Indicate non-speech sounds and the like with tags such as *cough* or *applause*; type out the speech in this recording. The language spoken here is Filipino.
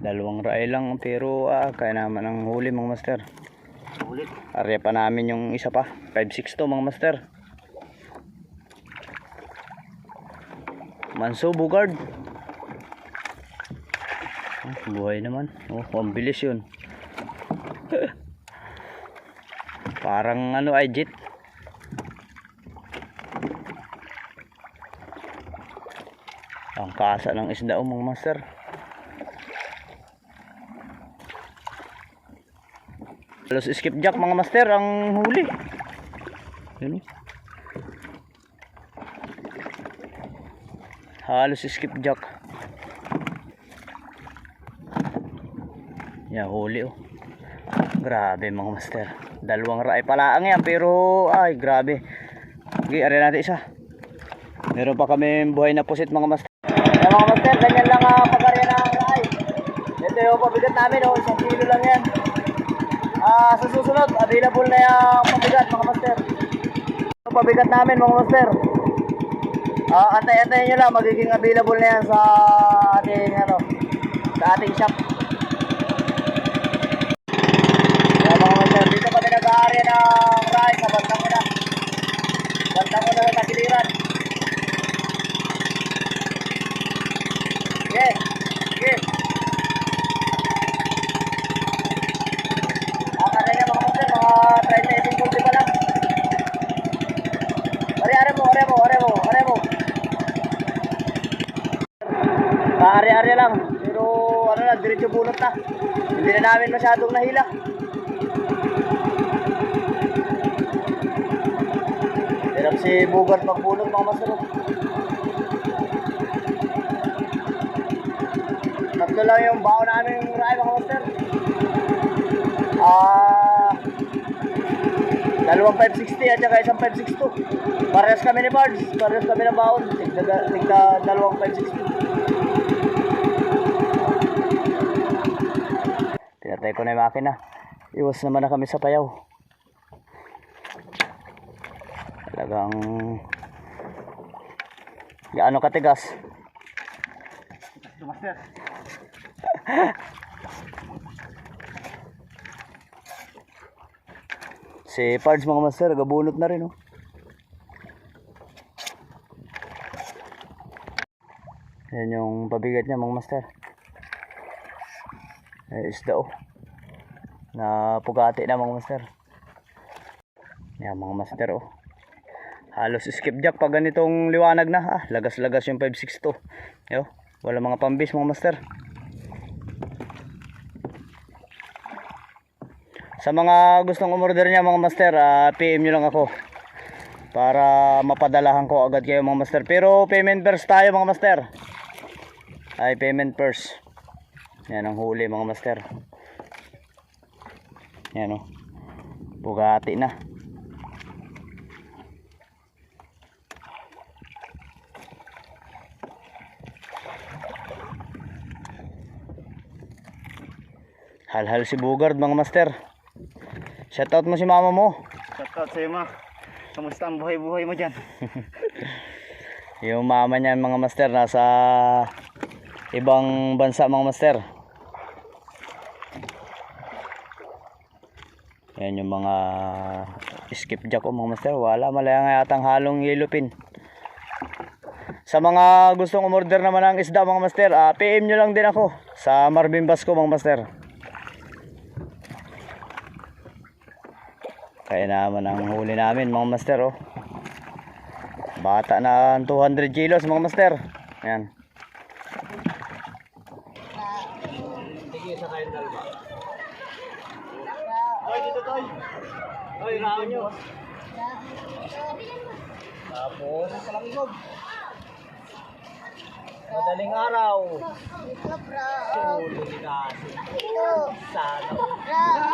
Dalawang ray lang pero ah, kaya naman ang huli mga master. Ulit. Arya pa namin yung isa pa. 5.6 to mga master. Manso Bugard. Ah, buhay naman. Oh, ang bilis yun. *laughs* Parang ano ay jet. Ang kasa ng isda oh, mga master. Halos skipjack mga master ang huli. Yun. Halos skipjack. Yeah, huli oh. Grabe mga master. Dalawang raay pala ang yan pero ay grabe. Okay, ari natin isa. Meron pa kami buhay na pusit mga master. Kaya mga master, ganyan lang uh, pag-arya ng raay. Ito yung pabigat namin oh, isang kilo lang yan. Ah, sa susunod, available na yung pabigat mga master. Yung pabigat namin mga master. Ah, antay-antayin nyo lang, magiging available na yan sa ating ano, sa ating shop. Ano na, diretso bunot na. Hindi na namin masyadong nahila. Hirap si Bugart magbunot mga masarap. Tatlo lang yung bao namin yung rai mga master. Ah, dalawang 560 at saka isang 562. Parehas kami ni Bards, parehas kami ng baon. Tigda, tigda dalawang 560. Pinatay ko na yung makina. Iwas naman na kami sa payaw. Talagang gaano katigas. Master. *laughs* Si Pards mga master, gabunot na rin oh. Yan yung pabigat niya mga master. Eh, isda oh. Na pugati na mga master. Yan mga master oh. Halos skipjack pag ganitong liwanag na. Ah, lagas-lagas yung 562. Yo, wala mga pambis mga master. Sa mga gustong umorder niya mga master, ah, PM nyo lang ako. Para mapadalahan ko agad kayo mga master. Pero payment first tayo mga master. Ay payment first. Yan ang huli mga master. Yan o. Bugati na. Hal-hal si Bugard mga master. Shoutout mo si mama mo. Shoutout sa'yo ma. Kamusta ang buhay-buhay mo dyan? *laughs* Yung mama niya mga master nasa ibang bansa mga master. Yan yung mga skipjack ko mga master. Wala malaya nga yatang halong yellow pin. Sa mga gustong umorder naman ng isda mga master, ah, PM nyo lang din ako sa Marvin Basco mga master. Kaya naman ang huli namin mga master oh. Bata na 200 kilos mga master. Ayan. Toy, dito toy. Toy, raon nyo. Tapos, ang kalangigog. Madaling araw. Sulo ni kasi. Sana.